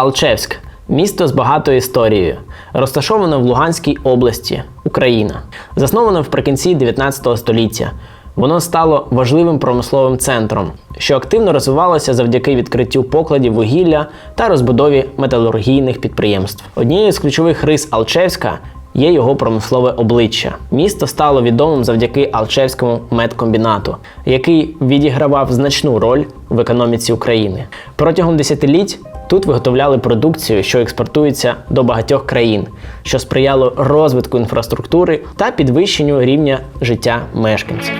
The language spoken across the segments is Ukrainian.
Алчевськ місто з багатою історією, розташоване в Луганській області, Україна. Засноване вприкінці 19 століття. Воно стало важливим промисловим центром, що активно розвивалося завдяки відкриттю покладів вугілля та розбудові металургійних підприємств. Однією з ключових рис Алчевська є його промислове обличчя. Місто стало відомим завдяки Алчевському медкомбінату, який відігравав значну роль в економіці України. Протягом десятиліть тут виготовляли продукцію, що експортується до багатьох країн, що сприяло розвитку інфраструктури та підвищенню рівня життя мешканців.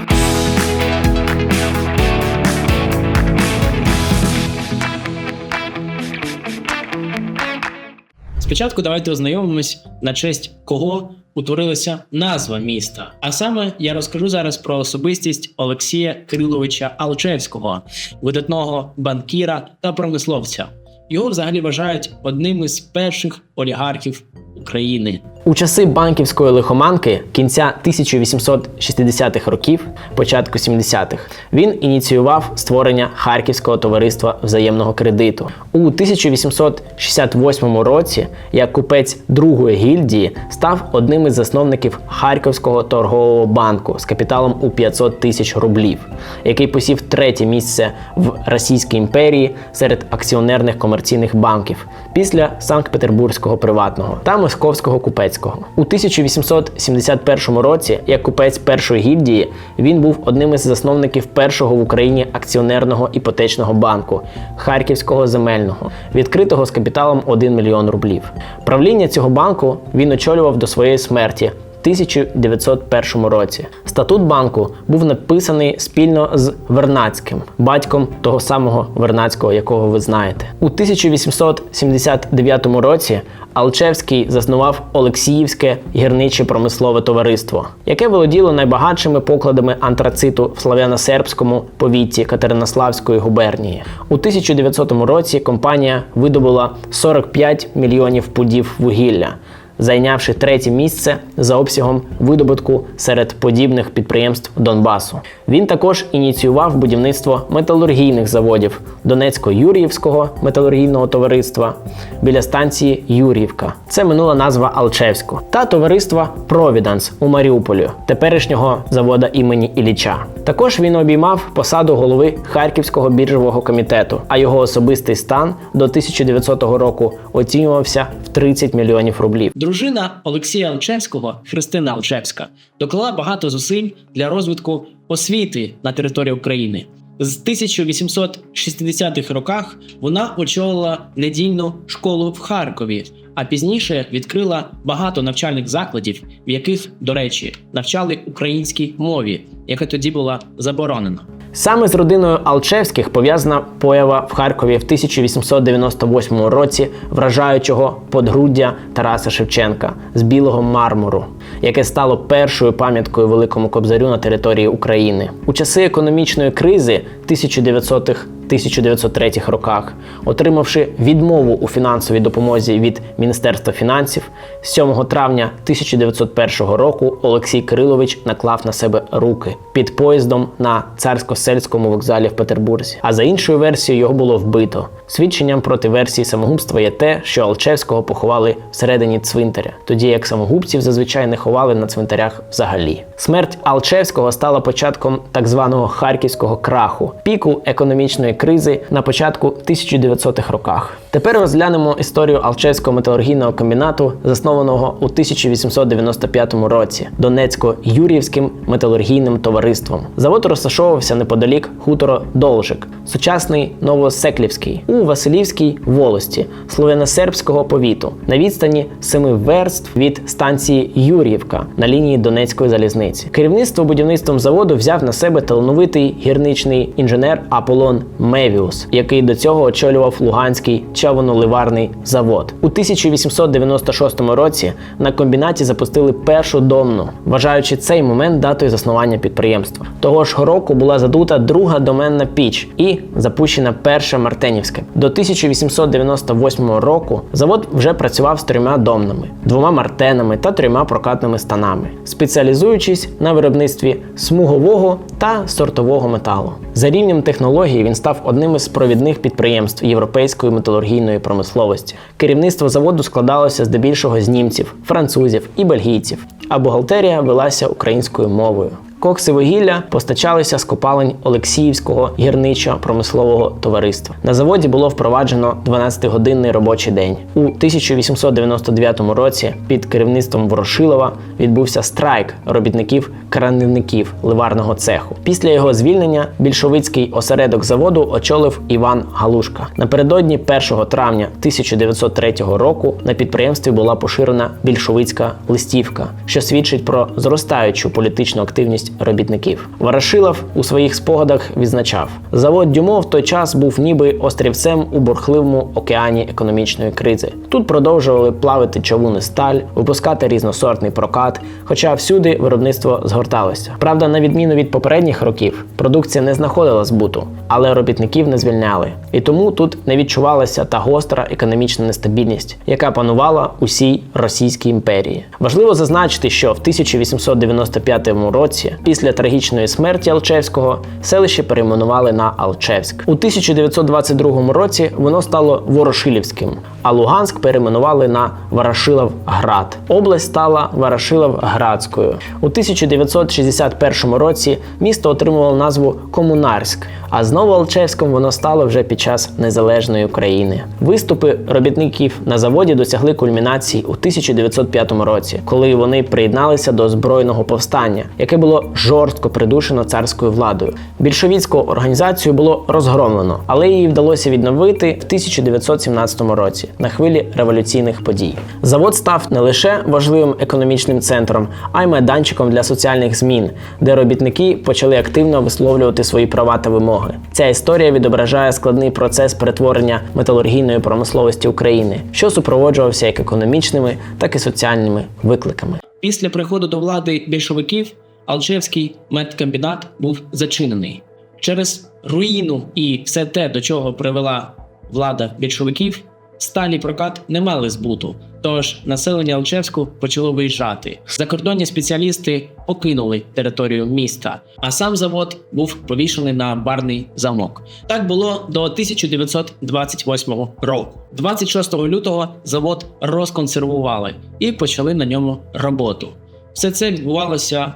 Спочатку давайте ознайомимось на честь кого утворилася назва міста. А саме я розкажу зараз про особистість Олексія Кириловича Алчевського, видатного банкіра та промисловця. Його взагалі вважають одним із перших олігархів України. У часи банківської лихоманки кінця 1860-х років, початку 70-х, він ініціював створення Харківського товариства взаємного кредиту. У 1868 році, як купець другої гільдії, став одним із засновників Харківського торгового банку з капіталом у 500 тисяч рублів, який посів третє місце в Російській імперії серед акціонерних комерційних банків після Санкт-Петербурзького приватного та Московського купецького. У 1871 році, як купець першої гільдії, він був одним із засновників першого в Україні акціонерного іпотечного банку Харківського земельного, відкритого з капіталом 1 мільйон рублів. Правління цього банку він очолював до своєї смерті. 1901 році статут банку був написаний спільно з Вернацьким, батьком того самого Вернацького, якого ви знаєте. У 1879 році Алчевський заснував Олексіївське гірниче промислове товариство, яке володіло найбагатшими покладами антрациту в славяно-сербському повітті Катеринославської губернії. У 1900 році компанія видобула 45 мільйонів пудів вугілля зайнявши третє місце за обсягом видобутку серед подібних підприємств Донбасу. Він також ініціював будівництво металургійних заводів Донецько-Юріївського металургійного товариства біля станції Юріївка. Це минула назва Алчевську та товариства Провіданс у Маріуполі, теперішнього завода імені Ілліча. Також він обіймав посаду голови Харківського біржового комітету, а його особистий стан до 1900 року оцінювався в 30 мільйонів рублів. Дружина Олексія Алчевського, Христина Алчевська, доклала багато зусиль для розвитку освіти на території України. З 1860-х роках вона очолила недільну школу в Харкові, а пізніше відкрила багато навчальних закладів, в яких, до речі, навчали українській мові, яка тоді була заборонена. Саме з родиною Алчевських пов'язана поява в Харкові в 1898 році вражаючого подгруддя Тараса Шевченка з білого мармуру, яке стало першою пам'яткою великому кобзарю на території України. У часи економічної кризи 1900-х 1903 роках, отримавши відмову у фінансовій допомозі від Міністерства фінансів, 7 травня 1901 року Олексій Кирилович наклав на себе руки під поїздом на царсько-сельському вокзалі в Петербурзі. А за іншою версією його було вбито. Свідченням проти версії самогубства є те, що Алчевського поховали всередині цвинтаря, тоді як самогубців зазвичай не ховали на цвинтарях взагалі. Смерть Алчевського стала початком так званого харківського краху, піку економічної кризи на початку 1900-х роках. Тепер розглянемо історію Алчевського металургійного комбінату, заснованого у 1895 році Донецько-Юрівським металургійним товариством. Завод розташовувався неподалік хутора Должик, сучасний Новосеклівський, у Василівській волості слов'яно-сербського повіту на відстані семи верств від станції Юріївка на лінії Донецької залізниці. Керівництво будівництвом заводу взяв на себе талановитий гірничний інженер Аполлон Мевіус, який до цього очолював Луганський чавуноливарний завод. У 1896 році на комбінаті запустили першу домну, вважаючи цей момент датою заснування підприємства. Того ж року була задута друга доменна піч і запущена перша Мартенівська. До 1898 року завод вже працював з трьома домнами, двома мартенами та трьома прокатними станами, спеціалізуючись на виробництві смугового та сортового металу. За рівнем технології він став одним із провідних підприємств європейської металургійної промисловості. Керівництво заводу складалося здебільшого з німців, французів і бельгійців, а бухгалтерія велася українською мовою. Кокси вугілля постачалися з копалень Олексіївського гірничо-промислового товариства. На заводі було впроваджено 12-годинний робочий день. У 1899 році під керівництвом Ворошилова відбувся страйк робітників кранівників ливарного цеху. Після його звільнення більшовицький осередок заводу очолив Іван Галушка. Напередодні 1 травня 1903 року на підприємстві була поширена більшовицька листівка, що свідчить про зростаючу політичну активність робітників. Ворошилов у своїх спогадах відзначав: завод Дюмо в той час був ніби острівцем у бурхливому океані економічної кризи. Тут продовжували плавити човуни сталь, випускати різносортний прокат, хоча всюди виробництво згорталося. Правда, на відміну від попередніх років, продукція не знаходила збуту, але робітників не звільняли. І тому тут не відчувалася та гостра економічна нестабільність, яка панувала усій Російській імперії. Важливо зазначити, що в 1895 році, після трагічної смерті Алчевського, селище перейменували на Алчевськ. У 1922 році воно стало Ворошилівським, а Луганськ перейменували на Ворошиловград. Область стала Ворошиловградською. У 1961 році місто отримувало назву Комунарськ, а знову Алчевськом воно стало вже під час незалежної України. Виступи робітників на заводі досягли кульмінації у 1905 році, коли вони приєдналися до збройного повстання, яке було жорстко придушено царською владою. Більшовіцьку організацію було розгромлено, але її вдалося відновити в 1917 році на хвилі революційних подій. Завод став не лише важливим економічним центром, а й майданчиком для соціальних змін, де робітники почали активно висловлювати свої права та вимоги. Ця історія відображає складний процес перетворення металургійної промисловості України, що супроводжувався як економічними, так і соціальними викликами. Після приходу до влади більшовиків Алчевський медкомбінат був зачинений. Через руїну і все те, до чого привела влада більшовиків, сталі прокат не мали збуту. Тож населення Алчевську почало виїжджати. Закордонні спеціалісти покинули територію міста, а сам завод був повішений на барний замок. Так було до 1928 року. 26 лютого завод розконсервували і почали на ньому роботу. Все це відбувалося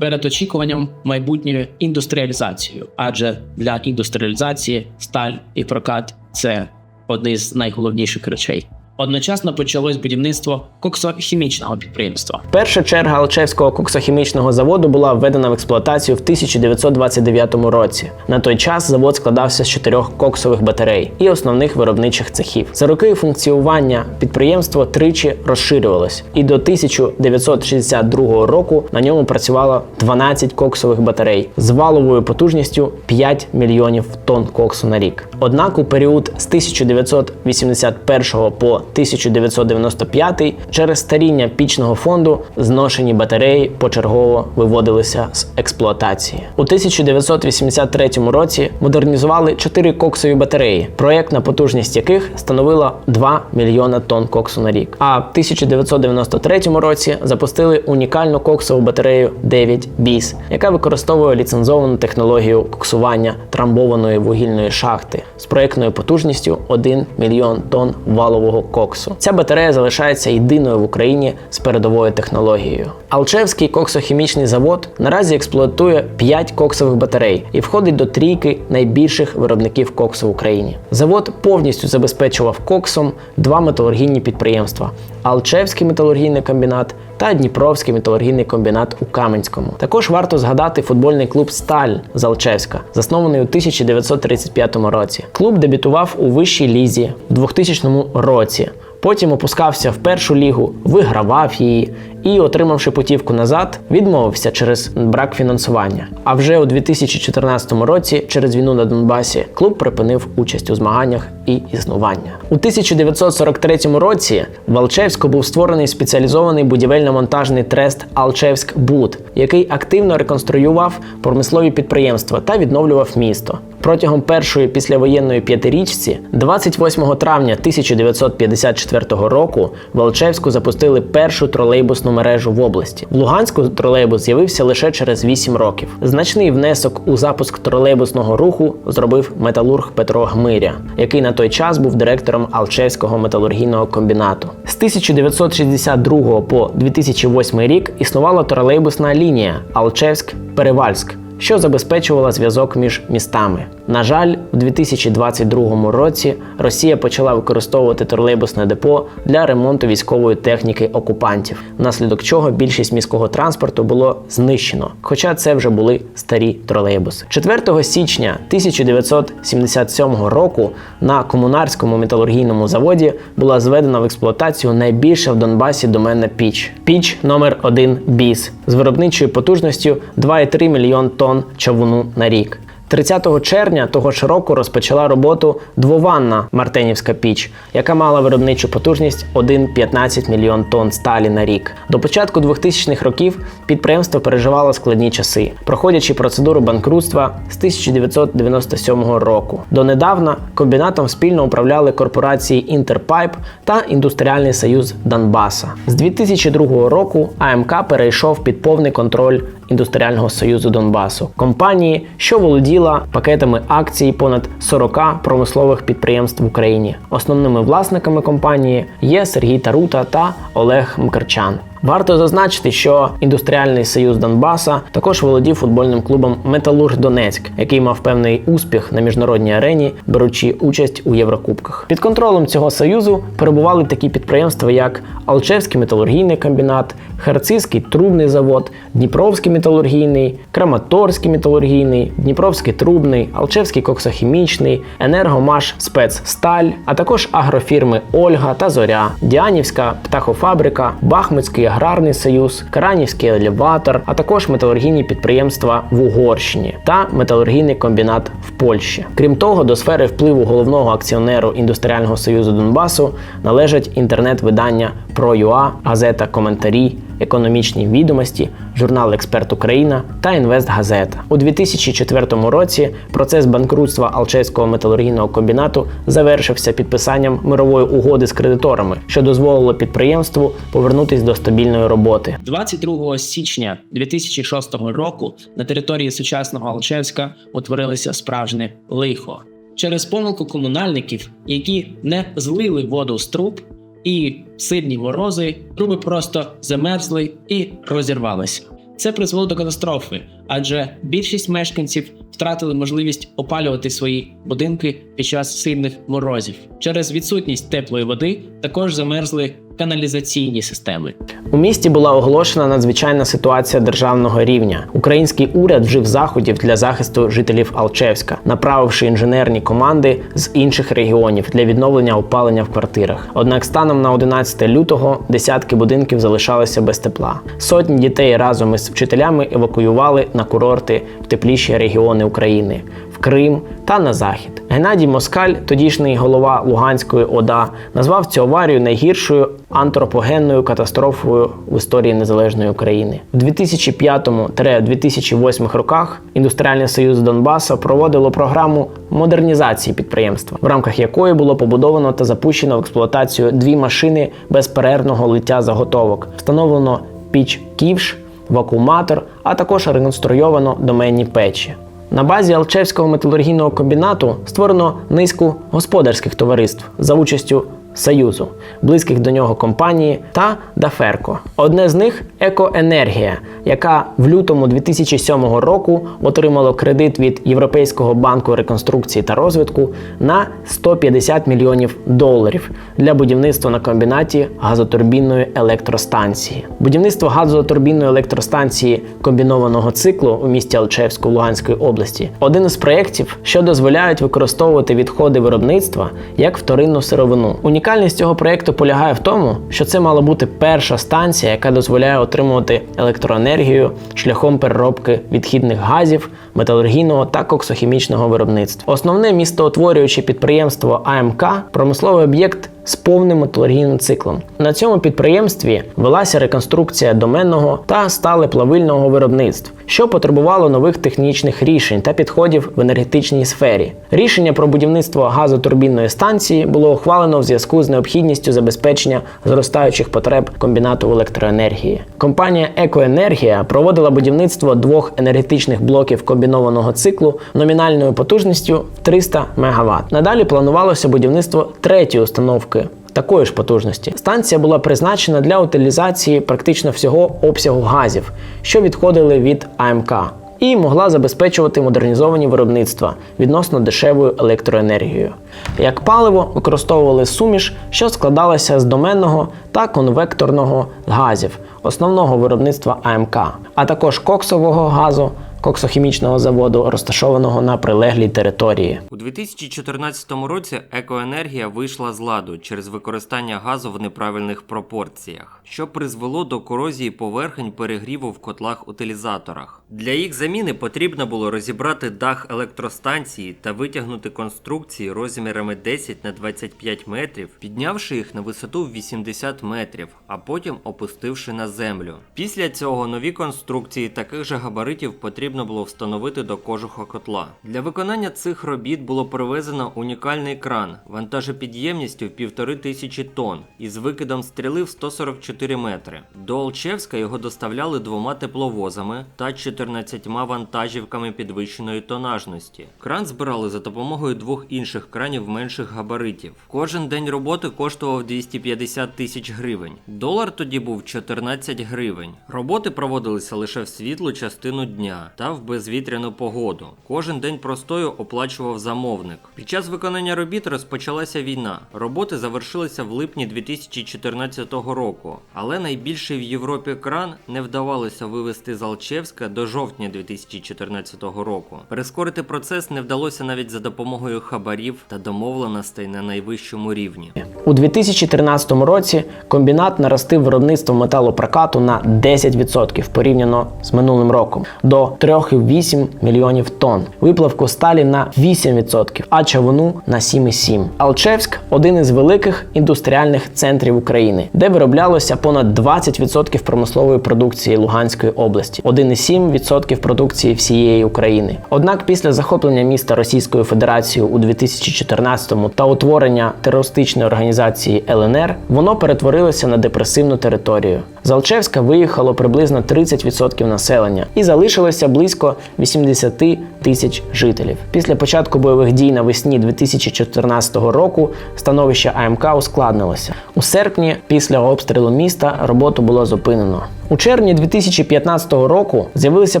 перед очікуванням майбутньої індустріалізацією, адже для індустріалізації сталь і прокат це одні з найголовніших речей. Одночасно почалось будівництво коксохімічного підприємства. Перша черга Алчевського коксохімічного заводу була введена в експлуатацію в 1929 році. На той час завод складався з чотирьох коксових батарей і основних виробничих цехів. За роки функціонування підприємство тричі розширювалось, і до 1962 року на ньому працювало 12 коксових батарей з валовою потужністю 5 мільйонів тонн коксу на рік. Однак у період з 1981 по 1995 через старіння пічного фонду зношені батареї почергово виводилися з експлуатації. У 1983 році модернізували 4 коксові батареї, проєктна потужність яких становила 2 мільйона тонн коксу на рік. А в 1993 році запустили унікальну коксову батарею 9 BIS, яка використовує ліцензовану технологію коксування трамбованої вугільної шахти з проєктною потужністю 1 мільйон тонн валового коксу. Ця батарея залишається єдиною в Україні з передовою технологією. Алчевський коксохімічний завод наразі експлуатує 5 коксових батарей і входить до трійки найбільших виробників коксу в Україні. Завод повністю забезпечував коксом два металургійні підприємства: Алчевський металургійний комбінат та Дніпровський металургійний комбінат у Каменському. Також варто згадати футбольний клуб Сталь з Алчевська, заснований у 1935 році. Клуб дебютував у вищій лізі в 2000 році. Потім опускався в першу лігу, вигравав її і, отримавши путівку назад, відмовився через брак фінансування. А вже у 2014 році, через війну на Донбасі, клуб припинив участь у змаганнях і існування. У 1943 році в Алчевську був створений спеціалізований будівельно-монтажний трест Алчевськ Буд, який активно реконструював промислові підприємства та відновлював місто. Протягом першої післявоєнної п'ятирічці, 28 травня 1954 року, в Алчевську запустили першу тролейбусну мережу в області. В Луганську тролейбус з'явився лише через 8 років. Значний внесок у запуск тролейбусного руху зробив металург Петро Гмиря, який на той час був директором Алчевського металургійного комбінату. З 1962 по 2008 рік існувала тролейбусна лінія Алчевськ-Перевальськ що забезпечувала зв'язок між містами. На жаль, у 2022 році Росія почала використовувати тролейбусне депо для ремонту військової техніки окупантів, внаслідок чого більшість міського транспорту було знищено, хоча це вже були старі тролейбуси. 4 січня 1977 року на комунарському металургійному заводі була зведена в експлуатацію найбільша в Донбасі доменна піч. Піч номер 1 біс з виробничою потужністю 2,3 мільйон тонн човуну на рік. 30 червня того ж року розпочала роботу двованна Мартенівська піч, яка мала виробничу потужність 1,15 мільйон тонн сталі на рік. До початку 2000-х років підприємство переживало складні часи, проходячи процедуру банкрутства з 1997 року. Донедавна комбінатом спільно управляли корпорації Інтерпайп та Індустріальний союз Донбаса. З 2002 року АМК перейшов під повний контроль індустріального союзу Донбасу, компанії, що володіла пакетами акцій понад 40 промислових підприємств в Україні. Основними власниками компанії є Сергій Тарута та Олег Мкрчан. Варто зазначити, що індустріальний союз Донбаса також володів футбольним клубом Металург Донецьк, який мав певний успіх на міжнародній арені, беручи участь у Єврокубках. Під контролем цього союзу перебували такі підприємства, як Алчевський металургійний комбінат, Харцизький трубний завод, Дніпровський металургійний, Краматорський металургійний, Дніпровський трубний, Алчевський коксохімічний, Енергомаш Спецсталь, а також агрофірми Ольга та Зоря, Діанівська птахофабрика, Бахмутський аграрний союз, Каранівський елеватор, а також металургійні підприємства в Угорщині та металургійний комбінат в Польщі. Крім того, до сфери впливу головного акціонеру індустріального союзу Донбасу належать інтернет-видання ProUA, газета Коментарі, економічні відомості, журнал Експерт Україна та Інвестгазета. У 2004 році процес банкрутства Алчевського металургійного комбінату завершився підписанням мирової угоди з кредиторами, що дозволило підприємству повернутись до стабільної роботи. 22 січня 2006 року на території сучасного Алчевська утворилося справжнє лихо через помилку комунальників, які не злили воду з труб і сильні морози, труби просто замерзли і розірвалися. Це призвело до катастрофи, адже більшість мешканців втратили можливість опалювати свої будинки під час сильних морозів. Через відсутність теплої води також замерзли каналізаційні системи. У місті була оголошена надзвичайна ситуація державного рівня. Український уряд вжив заходів для захисту жителів Алчевська, направивши інженерні команди з інших регіонів для відновлення опалення в квартирах. Однак, станом на 11 лютого десятки будинків залишалися без тепла. Сотні дітей разом із вчителями евакуювали на курорти в тепліші регіони України. В Крим та на захід. Геннадій Москаль, тодішній голова Луганської ОДА, назвав цю аварію найгіршою антропогенною катастрофою в історії незалежної України. У 2005-2008 роках індустріальний союз Донбаса проводило програму модернізації підприємства, в рамках якої було побудовано та запущено в експлуатацію дві машини безперервного лиття заготовок. Встановлено піч ківш, вакууматор, а також реконструйовано доменні печі. На базі Алчевського металургійного комбінату створено низку господарських товариств за участю Союзу, близьких до нього компанії та Даферко. Одне з них Екоенергія, яка в лютому 2007 року отримала кредит від Європейського банку реконструкції та розвитку на 150 мільйонів доларів для будівництва на комбінаті газотурбінної електростанції. Будівництво газотурбінної електростанції комбінованого циклу у місті Алчевську Луганської області один із проєктів, що дозволяють використовувати відходи виробництва як вторинну сировину. Унікальність цього проєкту полягає в тому, що це мала бути перша станція, яка дозволяє отримувати електроенергію шляхом переробки відхідних газів металургійного та коксохімічного виробництва. Основне містоутворююче підприємство АМК промисловий об'єкт з повним металургійним циклом. На цьому підприємстві велася реконструкція доменного та сталеплавильного виробництв, що потребувало нових технічних рішень та підходів в енергетичній сфері. Рішення про будівництво газотурбінної станції було ухвалено в зв'язку з необхідністю забезпечення зростаючих потреб комбінату електроенергії. Компанія Екоенергія проводила будівництво двох енергетичних блоків комбінованого циклу номінальною потужністю 300 МВт. Надалі планувалося будівництво третьої установки такої ж потужності. Станція була призначена для утилізації практично всього обсягу газів, що відходили від АМК, і могла забезпечувати модернізовані виробництва відносно дешевою електроенергією. Як паливо використовували суміш, що складалася з доменного та конвекторного газів основного виробництва АМК, а також коксового газу. Коксохімічного заводу, розташованого на прилеглій території. У 2014 році екоенергія вийшла з ладу через використання газу в неправильних пропорціях, що призвело до корозії поверхень перегріву в котлах-утилізаторах. Для їх заміни потрібно було розібрати дах електростанції та витягнути конструкції розмірами 10 на 25 метрів, піднявши їх на висоту в 80 метрів, а потім опустивши на землю. Після цього нові конструкції таких же габаритів потрібно було встановити до кожуха котла. Для виконання цих робіт було привезено унікальний кран вантажопідємністю в півтори тисячі тонн із викидом стріли в 144 метри. До Олчевська його доставляли двома тепловозами та 14 вантажівками підвищеної тонажності. Кран збирали за допомогою двох інших кранів менших габаритів. Кожен день роботи коштував 250 тисяч гривень. Долар тоді був 14 гривень. Роботи проводилися лише в світлу частину дня та в безвітряну погоду. Кожен день простою оплачував замовник. Під час виконання робіт розпочалася війна. Роботи завершилися в липні 2014 року, але найбільший в Європі кран не вдавалося вивести з Алчевська до жовтня 2014 року. Перескорити процес не вдалося навіть за допомогою хабарів та домовленостей на найвищому рівні. У 2013 році комбінат наростив виробництво металопрокату на 10% порівняно з минулим роком до 3,8 мільйонів тонн, виплавку сталі на 8%, а чавуну на 7,7%. Алчевськ один із великих індустріальних центрів України, де вироблялося понад 20% промислової продукції Луганської області, 1,7% продукції всієї України. Однак після захоплення міста Російською Федерацією у 2014 та утворення терористичної організації ЛНР, воно перетворилося на депресивну територію. З Алчевська виїхало приблизно 30% населення і залишилося близько 80 тисяч жителів. Після початку бойових дій навесні 2014 року становище АМК ускладнилося. У серпні, після обстрілу міста, роботу було зупинено. У червні 2015 року з'явилися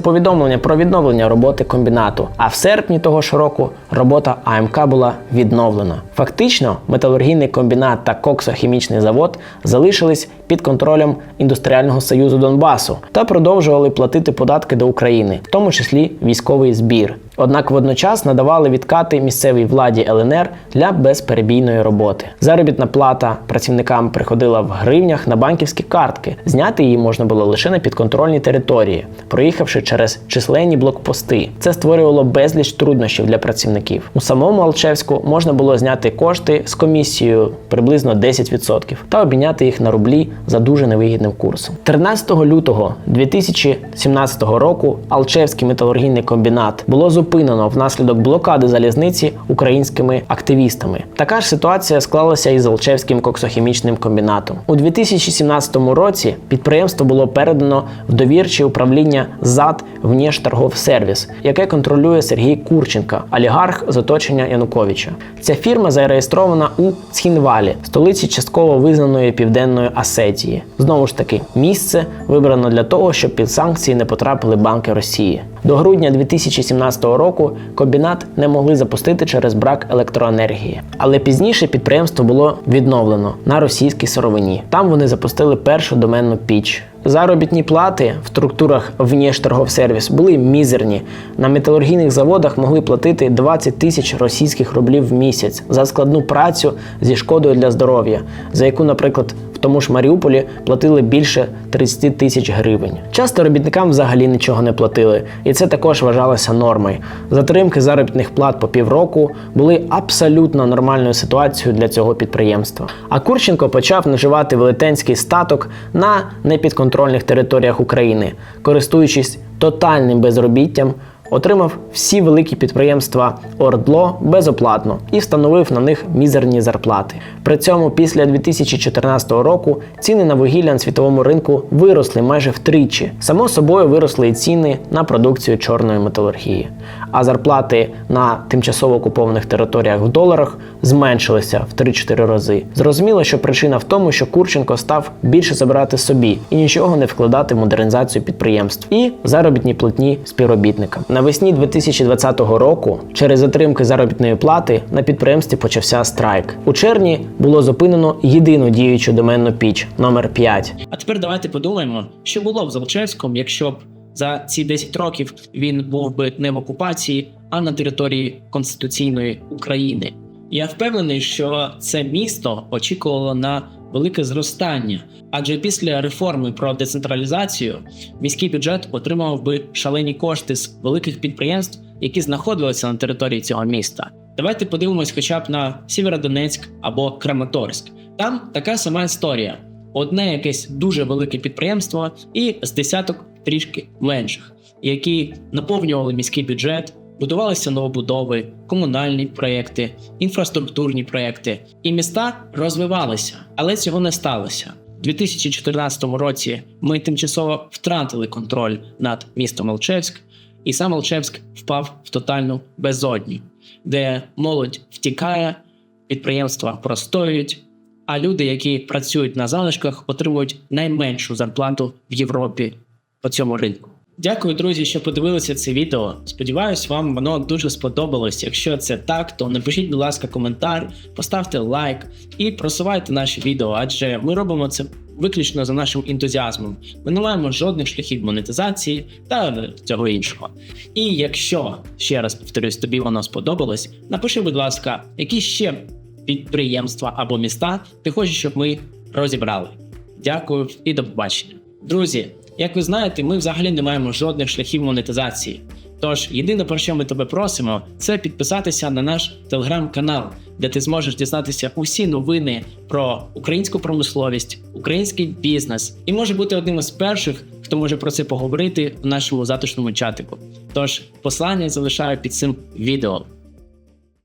повідомлення про відновлення роботи комбінату, а в серпні того ж року робота АМК була відновлена. Фактично, металургійний комбінат та коксохімічний завод залишились під контролем індустріального союзу Донбасу та продовжували платити податки до України, в тому числі військовий збір. Однак водночас надавали відкати місцевій владі ЛНР для безперебійної роботи. Заробітна плата працівникам приходила в гривнях на банківські картки. Зняти її можна було лише на підконтрольній території, проїхавши через численні блокпости. Це створювало безліч труднощів для працівників. У самому Алчевську можна було зняти кошти з комісією приблизно 10% та обміняти їх на рублі за дуже невигідним курсом. 13 лютого 2017 року Алчевський металургійний комбінат було зупинено внаслідок блокади залізниці українськими активістами. Така ж ситуація склалася і з коксохімічним комбінатом. У 2017 році підприємство було передано в довірче управління ЗАД «Внешторговсервіс», яке контролює Сергій Курченка, олігарх з оточення Януковича. Ця фірма зареєстрована у Цхінвалі, столиці частково визнаної південної Осетії. Знову ж таки, місце вибрано для того, щоб під санкції не потрапили банки Росії. До грудня 2017 року комбінат не могли запустити через брак електроенергії. Але пізніше підприємство було відновлено на російській сировині. Там вони запустили першу доменну піч. Заробітні плати в структурах внешторговсервіс були мізерні. На металургійних заводах могли платити 20 тисяч російських рублів в місяць за складну працю зі шкодою для здоров'я, за яку, наприклад, В тому ж Маріуполі платили більше 30 тисяч гривень. Часто робітникам взагалі нічого не платили, і це також вважалося нормою. Затримки заробітних плат по півроку були абсолютно нормальною ситуацією для цього підприємства. А Курченко почав наживати велетенський статок на непідконтрольних територіях України, користуючись тотальним безробіттям. Отримав всі великі підприємства Ордло безоплатно і встановив на них мізерні зарплати. При цьому після 2014 року ціни на вугілля на світовому ринку виросли майже втричі. Само собою виросли і ціни на продукцію чорної металургії. А зарплати на тимчасово окупованих територіях в доларах зменшилися в 3-4 рази. Зрозуміло, що причина в тому, що Курченко став більше забирати собі і нічого не вкладати в модернізацію підприємств і заробітні платні співробітникам. Навесні 2020 року, через затримки заробітної плати, на підприємстві почався страйк. У червні було зупинено єдину діючу доменну піч номер 5 А тепер давайте подумаємо, що було б з якщо б за ці 10 років він був би не в окупації, а на території конституційної України. Я впевнений, що це місто очікувало на велике зростання, адже після реформи про децентралізацію міський бюджет отримав би шалені кошти з великих підприємств, які знаходилися на території цього міста. Давайте подивимось, хоча б на Сєвєродонецьк або Краматорськ. Там така сама історія: одне якесь дуже велике підприємство і з десяток трішки менших, які наповнювали міський бюджет, будувалися новобудови, комунальні проекти, інфраструктурні проекти, і міста розвивалися, але цього не сталося. У 2014 році ми тимчасово втратили контроль над містом Алчевськ, і сам Алчевськ впав в тотальну безодню, де молодь втікає, підприємства простоюють, а люди, які працюють на залишках, отримують найменшу зарплату в Європі по цьому ринку. Дякую, друзі, що подивилися це відео. Сподіваюсь, вам воно дуже сподобалось. Якщо це так, то напишіть, будь ласка, коментар, поставте лайк і просувайте наші відео, адже ми робимо це виключно за нашим ентузіазмом. Ми не маємо жодних шляхів монетизації та цього іншого. І якщо ще раз повторюсь, тобі воно сподобалось, напиши, будь ласка, які ще підприємства або міста ти хочеш, щоб ми розібрали. Дякую і до побачення. Друзі, як ви знаєте, ми взагалі не маємо жодних шляхів монетизації. Тож єдине про що ми тебе просимо, це підписатися на наш телеграм-канал, де ти зможеш дізнатися усі новини про українську промисловість, український бізнес, і може бути одним із перших, хто може про це поговорити в нашому затишному чатику. Тож послання залишаю під цим відео.